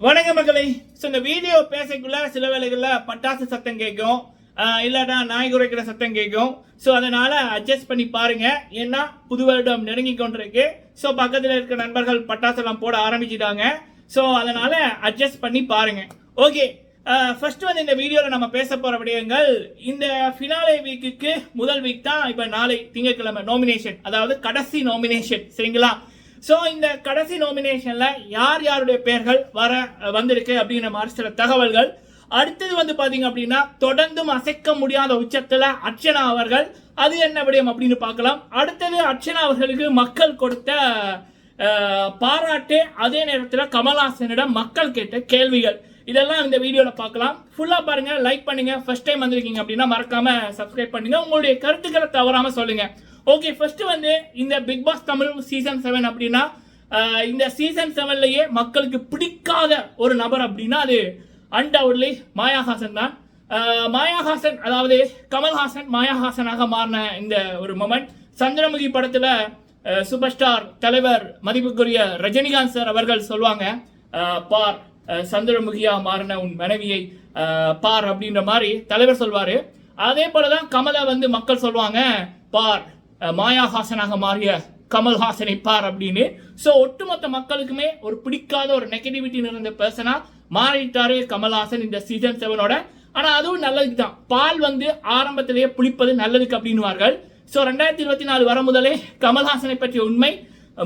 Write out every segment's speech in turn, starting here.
வணக்க மக்களை. ஸோ இந்த வீடியோ பேசக்குள்ள சில வேளைகளில் பட்டாசு சத்தம் கேட்கும். ஆஹ் இல்லாட்டா நாய் குறைக்கிற சத்தம் கேட்கும். ஸோ அதனால் அட்ஜஸ்ட் பண்ணி பாருங்கள் ஏன்னா புது வருடம் நெருங்கி கொண்டிருக்கு. ஸோ பக்கத்தில் இருக்க நண்பர்கள் பட்டாசெல்லாம் போட ஆரம்பிச்சிட்டாங்க. ஸோ அதனால் அட்ஜஸ்ட் பண்ணி பாருங்க. ஓகே ஃபர்ஸ்ட் வந்து இந்த வீடியோவில் நம்ம பேச போகிற விடயங்கள் இந்த ஃபினாலே வீக்குக்கு முதல் வீக் தான் இப்போ நாளை திங்கட்கிழமை நாமினேஷன் அதாவது கடைசி நாமினேஷன் சரிங்களா? ஸோ இந்த கடைசி நாமினேஷனில் யார் யாருடைய பெயர்கள் வர வந்திருக்கு அப்படிங்கிற மாதிரி சில தகவல்கள். அடுத்தது வந்து பார்த்தீங்க அப்படின்னா தொடர்ந்தும் அசைக்க முடியாத உச்சத்தில் அர்ச்சனா அவர்கள். அது என்ன விடயம் அப்படின்னு பார்க்கலாம். அடுத்தது அர்ச்சனா அவர்களுக்கு மக்கள் கொடுத்த பாராட்டு. அதே நேரத்தில் கமல்ஹாசனிடம் மக்கள் கேட்ட கேள்விகள். இதெல்லாம் இந்த வீடியோவில் பார்க்கலாம். ஃபுல்லாக பாருங்கள் லைக் பண்ணுங்கள் ஃபர்ஸ்ட் டைம் வந்திருக்கீங்க அப்படின்னா மறக்காமல் சப்ஸ்கிரைப் பண்ணுங்க. உங்களுடைய கருத்துக்களை தவறாமல் சொல்லுங்கள் ஓகே ஃபர்ஸ்ட் வந்து இந்த Bigg Boss Tamil season seven அப்படின்னா இந்த சீசன் செவன்லயே மக்களுக்கு பிடிக்காத ஒரு நபர் அப்படின்னா அது அன்டவுட்லி மாயாஹாசன் தான். மாயாஹாசன் அதாவது கமல்ஹாசன் மாயாஹாசனாக மாறின இந்த ஒரு மொமெண்ட் சந்திரமுகி படத்துல சூப்பர் ஸ்டார் தலைவர் மதிப்புக்குரிய ரஜினிகாந்த் சார் அவர்கள் சொல்லுவாங்க பார் சந்திரமுகியா மாறின உன் மனைவியை பார் அப்படின்ற மாதிரி தலைவர் சொல்வாரு. அதே போலதான் கமலை வந்து மக்கள் சொல்லுவாங்க பார் மாயாஹாசனாக மாறிய கமல்ஹாசனை பார் அப்படின்னு. ஸோ ஒட்டுமொத்த மக்களுக்குமே ஒரு பிடிக்காத ஒரு நெகட்டிவிட்டி நிறைந்த பர்சனாக மாறிட்டாரு கமல்ஹாசன் இந்த சீசன் செவனோட ஆனால் அதுவும் நல்லதுக்கு தான். பால் வந்து ஆரம்பத்திலேயே புளிப்பது நல்லதுக்கு அப்படின்னுவார்கள். ஸோ ரெண்டாயிரத்தி இருபத்தி நாலு வர முதலே கமல்ஹாசனை பற்றிய உண்மை.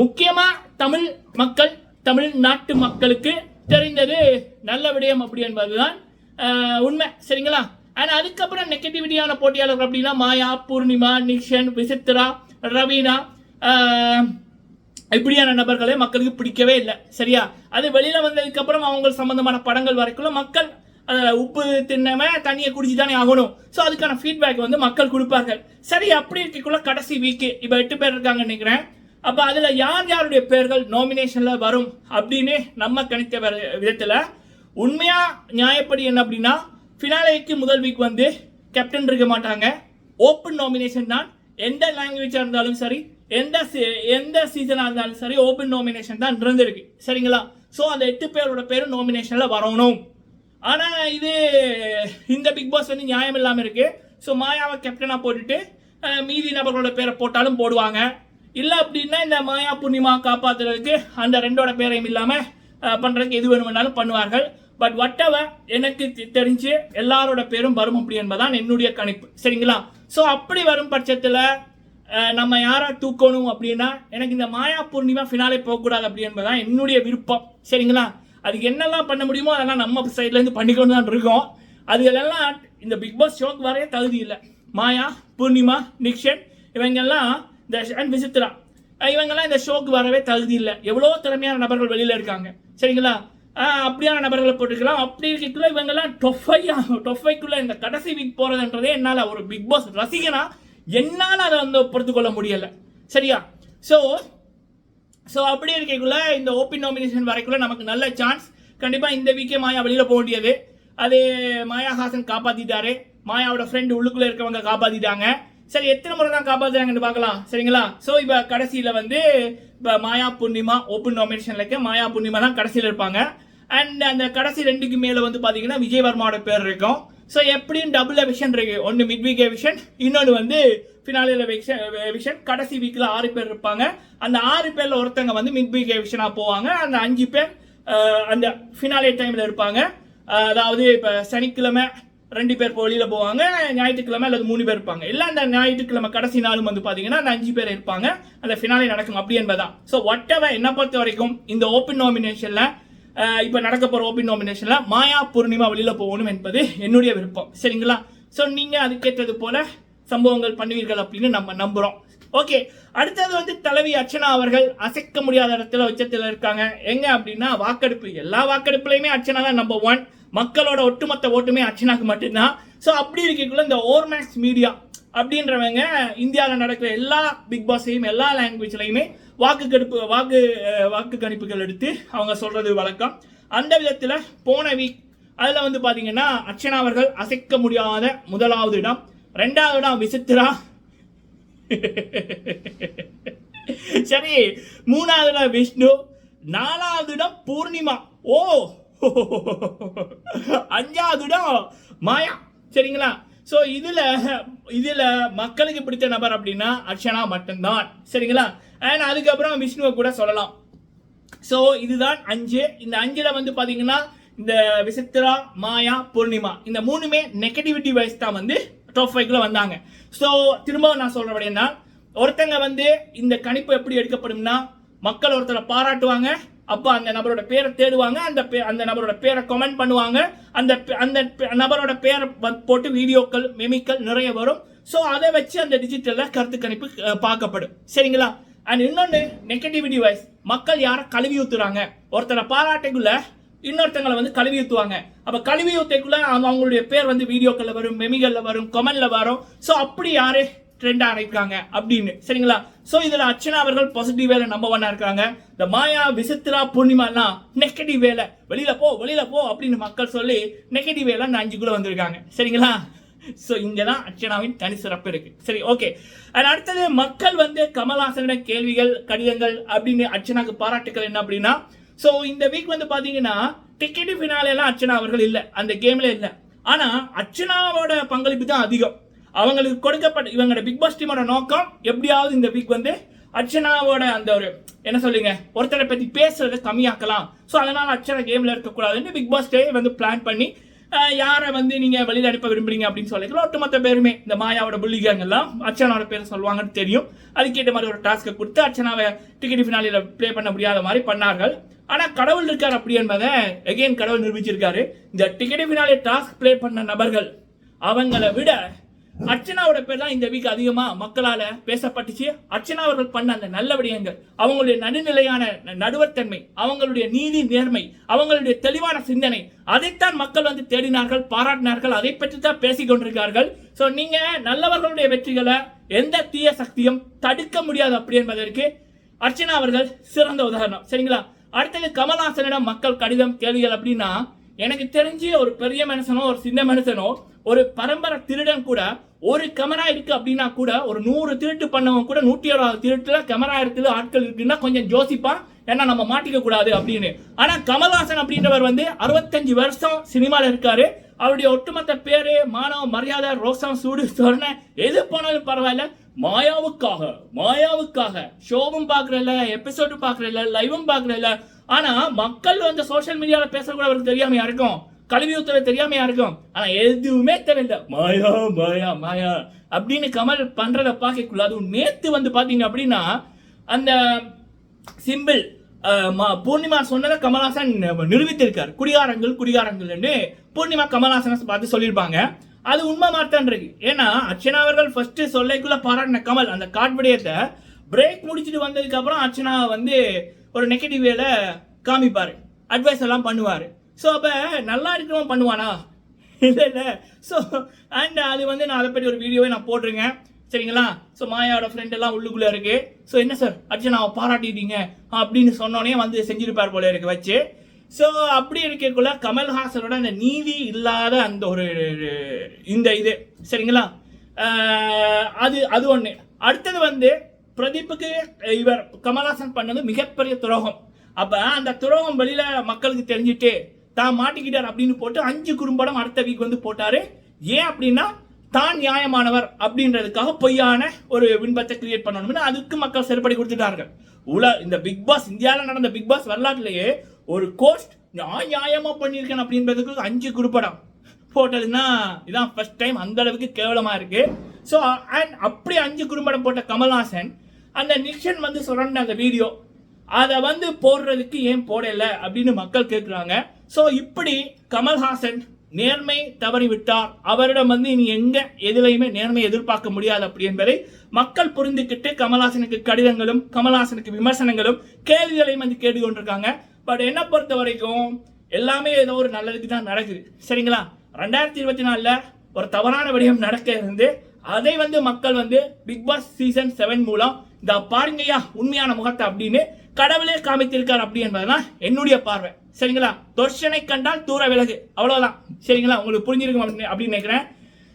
முக்கியமாக தமிழ் மக்கள் தமிழ்நாட்டு மக்களுக்கு தெரிந்தது நல்ல விடயம் அப்படி என்பதுதான். உண்மை. சரிங்களா? அண்ட் அதுக்கப்புறம் நெகட்டிவிட்டியான போட்டியாளர்கள் அப்படின்னா மாயா பூர்ணிமா நிக்ஷன் விசித்ரா ரவீனா இப்படியான நபர்களே மக்களுக்கு பிடிக்கவே இல்லை. சரியா? அது வெளியில் வந்ததுக்கப்புறம் அவங்க சம்பந்தமான படங்கள் வரைக்குள்ள மக்கள் அதில் உப்பு தின்னவன் தண்ணியை குடிச்சு தானே ஆகணும். ஸோ அதுக்கான ஃபீட்பேக் வந்து மக்கள் கொடுப்பார்கள். சரி அப்படி இருக்கக்குள்ள கடைசி வீக்கு இப்போ எட்டு பேர் இருக்காங்கன்னு நினைக்கிறேன். அப்போ அதில் யார் யாருடைய பேர்கள் நாமினேஷனில் வரும் அப்படின்னு நம்ம கணித்த விதத்தில் உண்மையாக நியாயப்படி என்ன அப்படின்னா ஃபினாலேக்கு முதல் வீக் வந்து கேப்டன் இருக்க மாட்டாங்க. ஓப்பன் நாமினேஷன் தான். எந்த லாங்குவேஜாக இருந்தாலும் சரி எந்த எந்த சீசனாக இருந்தாலும் சரி ஓப்பன் நாமினேஷன் தான் இருந்திருக்கு. சரிங்களா? ஸோ அந்த எட்டு பேரோட பேரும் நாமினேஷனில் வரணும். ஆனால் இது இந்த பிக் பாஸ் வந்து நியாயம் இல்லாமல் இருக்குது ஸோ மாயாவை கேப்டனாக போட்டுட்டு மீதி நபர்களோட பேரை போட்டாலும் போடுவாங்க. இல்லை அப்படின்னா இந்த மாயா பூர்ணிமா காப்பாத்துறதுக்கு அந்த ரெண்டோட பேரையும் இல்லாமல் பண்ணுறதுக்கு எது வேணுமென்னாலும் பண்ணுவார்கள். பட் வட்டவர் எனக்கு தெ- தெரிஞ்சு எல்லாரோட பேரும் வரும் அப்படி என்பதான் என்னுடைய கணிப்பு. சரிங்களா? ஸோ அப்படி வரும் பட்சத்தில் நம்ம யாரை தூக்கணும் அப்படின்னா எனக்கு இந்த மாயா பூர்ணிமா ஃபினாலே போகக்கூடாது அப்படி என்பதுதான் என்னுடைய விருப்பம். சரிங்களா? அதுக்கு என்னெல்லாம் பண்ண முடியுமோ அதெல்லாம் நம்ம சைட்லேருந்து பண்ணிக்கொண்டு தான் இருக்கோம். அதுகளெல்லாம் இந்த பிக் பாஸ் ஷோக்கு வரவே தகுதி இல்லை. மாயா பூர்ணிமா நிக்ஷன் இவங்கெல்லாம் இந்த விசித்ரா. இவங்கெல்லாம் இந்த ஷோக்கு வரவே தகுதி இல்லை. எவ்வளோ திறமையான நபர்கள் வெளியில் இருக்காங்க. சரிங்களா? அப்படியான நபர்களை போட்டுக்கலாம் அப்படி இருக்கக்குள்ள இவங்கெல்லாம் டொஃபையா டொஃபைக்குள்ள இந்த கடைசி வீக் போகிறதுன்றதே என்னால் ஒரு பிக் பாஸ் ரசிகனா என்னால் அதை வந்து பொறுத்துக்கொள்ள முடியலை. சரியா? ஸோ ஸோ அப்படி இருக்கக்குள்ள இந்த ஓப்பன் நாமினேஷன் வரைக்குள்ள நமக்கு நல்ல சான்ஸ் கண்டிப்பாக இந்த வீக்கே மாயா வெளியில் போக வேண்டியது. அது மாயாஹாசன் காப்பாற்றிட்டாரு மாயாவோட ஃப்ரெண்டு உள்ளுக்குள்ளே இருக்கவங்க காப்பாற்றிட்டாங்க சரி எத்தனை முறை தான் காப்பாற்றுறாங்கன்னு பார்க்கலாம். சரிங்களா? ஸோ இப்போ கடைசியில் வந்து இப்போ மாயா பூர்ணிமா ஓப்பன் நாமினேஷனில் இருக்க மாயா பூர்ணிமா தான் கடைசியில் இருப்பாங்க. அண்ட் அந்த கடைசி ரெண்டுக்கு மேலே வந்து பார்த்தீங்கன்னா விஜயவர்மாவோட பேர் இருக்கும். ஸோ எப்படியும் டபுள் எவிஷன் இருக்கு. ஒன்று மிட் வீக் எவிஷன் இன்னொன்று வந்து ஃபினாலியில் விஷன் கடைசி வீக்கில் ஆறு பேர் இருப்பாங்க. அந்த ஆறு பேரில் ஒருத்தங்க வந்து மிட் வீக் எவிஷனாக போவாங்க. அந்த அஞ்சு பேர் அந்த ஃபினாலே டைமில் இருப்பாங்க. அதாவது இப்போ சனிக்கிழமை ரெண்டு பேர் இப்போ வெளியில் போவாங்க. ஞாயிற்றுக்கிழமை அல்லது மூணு பேர் இருப்பாங்க. இல்லை அந்த ஞாயிற்றுக்கிழமை கடைசி நாளும் வந்து பார்த்தீங்கன்னா அந்த அஞ்சு பேர் இருப்பாங்க. அந்த ஃபினாலே நடக்கும். அப்படி என்பதான் ஸோ ஒட்டவர் என்னை பொறுத்த வரைக்கும் இந்த ஓப்பன் நாமினேஷனில் இப்போ நடக்க போகிற ஓபி நாமினேஷனில் மாயா பூர்ணிமா வெளியில் போகணும் என்பது என்னுடைய விருப்பம். சரிங்களா? ஸோ நீங்கள் அதுக்கேற்றது போல சம்பவங்கள் பண்ணுவீர்கள் அப்படின்னு நம்ம நம்புகிறோம் ஓகே அடுத்தது வந்து தலைவி அர்ச்சனா அவர்கள் அசைக்க முடியாத இடத்துல உச்சத்தில் இருக்காங்க. எங்க அப்படின்னா வாக்கெடுப்பு. எல்லா வாக்கெடுப்புலையுமே அர்ச்சனா தான் நம்பர் ஒன் மக்களோட ஒட்டுமொத்த ஓட்டுமே அர்ச்சனாக்கு மட்டும்தான். ஸோ அப்படி இருக்கக்குள்ள இந்த ஓர்மேக்ஸ் மீடியா அப்படின்றவங்க இந்தியாவில் நடக்கிற எல்லா பிக் பாஸையும் எல்லா லாங்குவேஜ்லையுமே வாக்கு கணிப்பு வாக்கு வாக்கு கணிப்புகள் எடுத்து அவங்க சொல்கிறது வழக்கம். அந்த விதத்தில் போன வீக் அதில் வந்து பார்த்தீங்கன்னா அர்ச்சனா அவர்கள் அசைக்க முடியாத முதலாவது இடம் ரெண்டாவது இடம் விசித்திரா. சரி மூணாவது இடம் விஷ்ணு நாலாவது இடம் பூர்ணிமா. ஓ அஞ்சாவது இடம் மாயா. சரிங்களா? ஸோ இதில் இதில் மக்களுக்கு பிடித்த நபர் அப்படின்னா அர்ச்சனா மட்டும்தான். சரிங்களா? அண்ட் அதுக்கப்புறம் விஷ்ணுவை கூட சொல்லலாம். ஸோ இதுதான் அஞ்சு. இந்த அஞ்சில் வந்து பார்த்தீங்கன்னா இந்த விசித்ரா மாயா பூர்ணிமா. இந்த மூணுமே நெகட்டிவிட்டி வைஸ் தான் வந்து டாப் ஃபைவ்ல வந்தாங்க. ஸோ திரும்பவும் நான் சொல்றேன் அப்படின்னா ஒருத்தங்க வந்து இந்த கணிப்பு எப்படி எடுக்கப்படும்னா மக்கள் ஒருத்தரை பாராட்டுவாங்க அப்போ அந்த நபரோட பேரை தேடுவாங்க அந்த பே அந்த நபரோட பேரை கமெண்ட் பண்ணுவாங்க அந்த அந்த நபரோட பேரை போட்டு வீடியோக்கள் மெமிக்கல் நிறைய வரும். ஸோ அதை வச்சு அந்த டிஜிட்டலில் கருத்து கணிப்பு பார்க்கப்படும். சரிங்களா? அண்ட் இன்னொன்று நெகட்டிவிட்டி வைஸ் மக்கள் யாரை கழுவி ஊற்றுறாங்க ஒருத்தரை பாராட்டுக்குள்ள இன்னொருத்தங்களை வந்து கழுவி ஊற்றுவாங்க அப்போ கழுவி ஊத்தைக்குள்ள அவங்க அவங்களுடைய பேர் வந்து வீடியோக்களில் வரும் மெமிகளில் வரும் கமெண்ட்ல வரும். ஸோ அப்படி யாரு ட்ரெண்டாக இருக்காங்க அப்படின்னு. சரிங்களா? ஸோ இதில் அர்ச்சனா அவர்கள் பாசிட்டிவ் வேலை நம்ப ஒன்னாக இருக்காங்க இந்த மாயா விசித்ரா பூர்ணிமாலாம் நெகட்டிவ் வேலை. வெளியில் போ வெளியில் போ அப்படின்னு மக்கள் சொல்லி நெகட்டிவ் வேலை இந்த அஞ்சுக்குள்ள வந்திருக்காங்க. சரிங்களா? ஸோ இங்கே தான் அர்ச்சனாவின் தனி சிறப்பு இருக்கு. சரி ஓகே அண்ட் அடுத்தது மக்கள் வந்து கமல்ஹாசனிடம் கேள்விகள் கடிதங்கள் அப்படின்னு அர்ச்சனாக்கு பாராட்டுக்கள் என்ன அப்படின்னா ஸோ இந்த வீக் வந்து பார்த்தீங்கன்னா டிக்கெட்டு ஃபினாலெல்லாம் அர்ச்சனா அவர்கள் இல்லை. அந்த கேம்ல இல்லை. ஆனால் அர்ச்சனாவோட பங்களிப்பு தான் அதிகம். அவங்களுக்கு கொடுக்கப்பட்ட இவங்களோட பிக் பாஸ் டீமோட நோக்கம் எப்படியாவது இந்த வீக் வந்து அர்ச்சனாவோட அந்த ஒரு என்ன சொல்லுங்க ஒருத்தரை பத்தி பேசுறதை கம்மியாக்கலாம். ஸோ அதனால அர்ச்சனா கேம்ல இருக்கக்கூடாதுன்னு பிக் பாஸ் டே வந்து பிளான் பண்ணி யாரை வந்து நீங்க வெளியில் அனுப்ப விரும்புறீங்க அப்படின்னு சொல்லிக்கலாம். ஒட்டுமொத்த பேருமே இந்த மாயாவோட புள்ளிகங்கள்லாம் எல்லாம் அர்ச்சனாவோட பேர் சொல்லுவாங்கன்னு தெரியும். அதுக்கேற்ற மாதிரி ஒரு டாஸ்க்கை கொடுத்து அர்ச்சனாவை டிக்கெட் ஃபினாலியில் ப்ளே பண்ண முடியாத மாதிரி பண்ணார்கள். ஆனால் கடவுள் இருக்கார் அப்படி என்பதை எகெயின் கடவுள் நிரூபிச்சிருக்காரு. இந்த டிக்கெட் ஃபினாலே டாஸ்க் ப்ளே பண்ண நபர்கள் அவங்கள விட அர்ச்சனாவோட பேர் தான் இந்த வீக் அதிகமாக மக்களால் பேசப்பட்டுச்சு. அர்ச்சனா அவர்கள் பண்ண அந்த நல்ல விடயங்கள் அவங்களுடைய நடுநிலையான ந- நடுவர்த்தன்மை அவங்களுடைய நீதி நேர்மை அவங்களுடைய தெளிவான சிந்தனை அதைத்தான் மக்கள் வந்து தேடினார்கள் பாராட்டினார்கள் அதை பற்றி தான் பேசிக் கொண்டிருக்கார்கள் ஸோ நீங்க நல்லவர்களுடைய வெற்றிகளை எந்த தீய சக்தியும் தடுக்க முடியாது அப்படி என்பதற்கு அர்ச்சனா அவர்கள் சிறந்த உதாரணம். சரிங்களா? அடுத்தது கமல்ஹாசனிடம் மக்கள் கடிதம் கேள்விகள் அப்படின்னா எனக்கு தெரிஞ்சு ஒரு பெரிய மனுஷனோ ஒரு சின்ன மனுஷனோ ஒரு பரம்பரை திருடன் கூட ஒரு கேமரா இருக்கு அப்படின்னா கூட ஒரு நூறு திருட்டு பண்ணவங்க கூட நூற்றி அறுபது திருட்டுல கேமரா இருக்குது ஆட்கள் இருக்குன்னா கொஞ்சம் யோசிப்பான். ஏன்னா நம்ம மாட்டிக்க கூடாது அப்படின்னு. ஆனா கமல்ஹாசன் அப்படின்றவர் வந்து அறுபத்தஞ்சு வருஷம் சினிமாவில் இருக்காரு. அவருடைய ஒட்டுமொத்த பேரு மானவ மரியாதை ரோசம் சூடு சொன்ன எது போனாலும் பரவாயில்ல. மாயாவுக்காக மாயாவுக்காக. ஷோவும் பாக்குறல எபிசோடும் பாக்குறல லைவும் பாக்குறல ஆனா மக்கள் வந்து சோஷியல் மீடியாவில் பேசக்கூட அவருக்கு தெரியாமல் இருக்கும்? கல்வி ஊத்துற தெரியாமையா இருக்கும்? ஆனா எதுவுமே தெரியல. மாயா மாயா மாயா அப்படின்னு கமல் பண்றத பார்க்கக்குள்ள அதுவும் நேத்து வந்து பாத்தீங்க அப்படின்னா அந்த சிம்பிள் பூர்ணிமா சொன்னதை கமல்ஹாசன் நிரூபித்திருக்கார். குடிகாரங்கள் குடிகாரங்கள் பூர்ணிமா கமல்ஹாசனை பார்த்து சொல்லியிருப்பாங்க. அது உண்மை மாத்தான்றது ஏன்னா அர்ச்சனா அவர்கள் ஃபர்ஸ்ட் சொல்லைக்குள்ள பாராட்டின கமல் அந்த காட் விடயத்தை பிரேக் முடிச்சிட்டு வந்ததுக்கு அப்புறம் அர்ச்சனா வந்து ஒரு நெகட்டிவ் வேல காமிப்பாரு. அட்வைஸ் எல்லாம் பண்ணுவாரு. ஸோ அப்போ நல்லா இருக்கிறவன் பண்ணுவானா? இல்லை இல்லை. ஸோ அண்ட் அது வந்து நான் அதை பற்றி ஒரு வீடியோவே நான் போட்டிருக்கேன். சரிங்களா? ஸோ மாயாவோட ஃப்ரெண்ட் எல்லாம் உள்ளுக்குள்ளே இருக்கு. ஸோ என்ன சார் அர்ச்சனாவை பாராட்டிட்டீங்க. அப்படின்னு சொன்னோடனே வந்து செஞ்சிருப்பார் போல இருக்கு வச்சு. ஸோ அப்படி இருக்கக்குள்ள கமல்ஹாசனோட அந்த நீதி இல்லாத அந்த ஒரு இந்த இது. சரிங்களா? அது அது ஒன்று அடுத்தது வந்து பிரதீப்புக்கு இவர் கமல்ஹாசன் பண்ணது மிகப்பெரிய துரோகம். அப்போ அந்த துரோகம் வெளியில் மக்களுக்கு தெரிஞ்சுட்டு தான் மாட்டிக்கிட்டார் அப்படின்னு போட்டு அஞ்சு குறும்படம் அடுத்த வீக் வந்து போட்டாரு. ஏன் அப்படின்னா தான் நியாயமானவர் அப்படின்றதுக்காக பொய்யான ஒரு பின்பத்தை கிரியேட் பண்ணணும்னு அதுக்கு மக்கள் செருப்படி கொடுத்துட்டார்கள். உல இந்த பிக் பாஸ் இந்தியாவில் நடந்த பிக் பாஸ் வரலாற்றுலயே ஒரு கோஸ்ட் நான் நியாயமா பண்ணியிருக்கேன் அப்படின்றதுக்கு அஞ்சு குறுப்படம் போட்டதுன்னா இதான் ஃபர்ஸ்ட் டைம் அந்த அளவுக்கு கேவலமா இருக்கு. ஸோ அண்ட் அப்படி அஞ்சு குறும்படம் போட்ட கமல்ஹாசன் அந்த நிக்ஷன் வந்து சொல்ற அந்த வீடியோ அதை வந்து போடுறதுக்கு ஏன் போடல அப்படின்னு மக்கள் கேட்குறாங்க ஸோ இப்படி கமல்ஹாசன் நேர்மை தவறிவிட்டார். அவரிடம் வந்து இனி எங்க எதுலையுமே நேர்மை எதிர்பார்க்க முடியாது அப்படி என்பதை மக்கள் புரிந்துக்கிட்டு கமல்ஹாசனுக்கு கடிதங்களும் கமல்ஹாசனுக்கு விமர்சனங்களும் கேள்விகளையும் வந்து கேட்டுக்கொண்டிருக்காங்க. பட் என்ன பொறுத்த வரைக்கும் எல்லாமே ஏதோ ஒரு நல்லதுக்கு தான் நடக்குது. சரிங்களா? ரெண்டாயிரத்தி இருபத்தி நாலில் ஒரு தவறான விடயம் நடக்க இருந்து அதை வந்து மக்கள் வந்து பிக் பாஸ் சீசன் செவன் மூலம் இந்த பாருங்கய்யா உண்மையான முகத்தை அப்படின்னு கடவுளே காமித்திருக்கார் அப்படி என்பதுதான் என்னுடைய பார்வை. சரிங்களா? தொர்ஷனை கண்டால் தூர விலகு. அவ்வளோதான் சரிங்களா? உங்களுக்கு புரிஞ்சிருக்கும் அப்படின்னு அப்படின்னு நினைக்கிறேன்.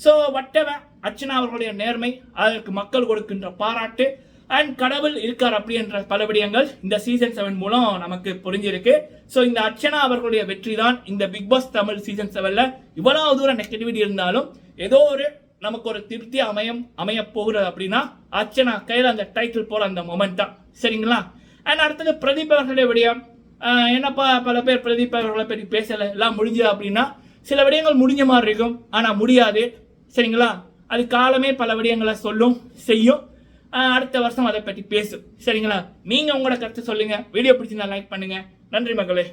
ஸோ வட்டவன் அர்ச்சனா அவர்களுடைய நேர்மை அதற்கு மக்கள் கொடுக்கின்ற பாராட்டு அண்ட் கடவுள் இருக்கார் அப்படி என்ற பல விடயங்கள் இந்த சீசன் செவன் மூலம் நமக்கு புரிஞ்சிருக்கு. ஸோ இந்த அர்ச்சனா அவர்களுடைய வெற்றி தான் இந்த பிக் பாஸ் தமிழ் சீசன் செவனில் இவ்வளவு தூரம் நெகட்டிவிட்டி இருந்தாலும் ஏதோ ஒரு நமக்கு ஒரு திருப்தி அமையம் அமைய போகிறது அப்படின்னா அர்ச்சனா கையில் அந்த டைட்டில் போகிற அந்த மொமெண்ட் தான். சரிங்களா? அண்ட் அடுத்தது பிரதீப் அவர்களுடைய விடயம் என்னப்பா பல பேர் பிரதீப் அவர்களை பற்றி பேசலை எல்லாம் முடிஞ்சா அப்படின்னா சில விடயங்கள் முடிஞ்ச மாதிரி இருக்கும் ஆனால் முடியாது. சரிங்களா? அது காலமே பல விடயங்களை சொல்லும் செய்யும். அடுத்த வருஷம் அதை பற்றி பேசும். சரிங்களா? நீங்கள் உங்களோட கருத்தை சொல்லுங்கள் வீடியோ பிடிச்சிருந்தா லைக் பண்ணுங்கள் நன்றி மக்களே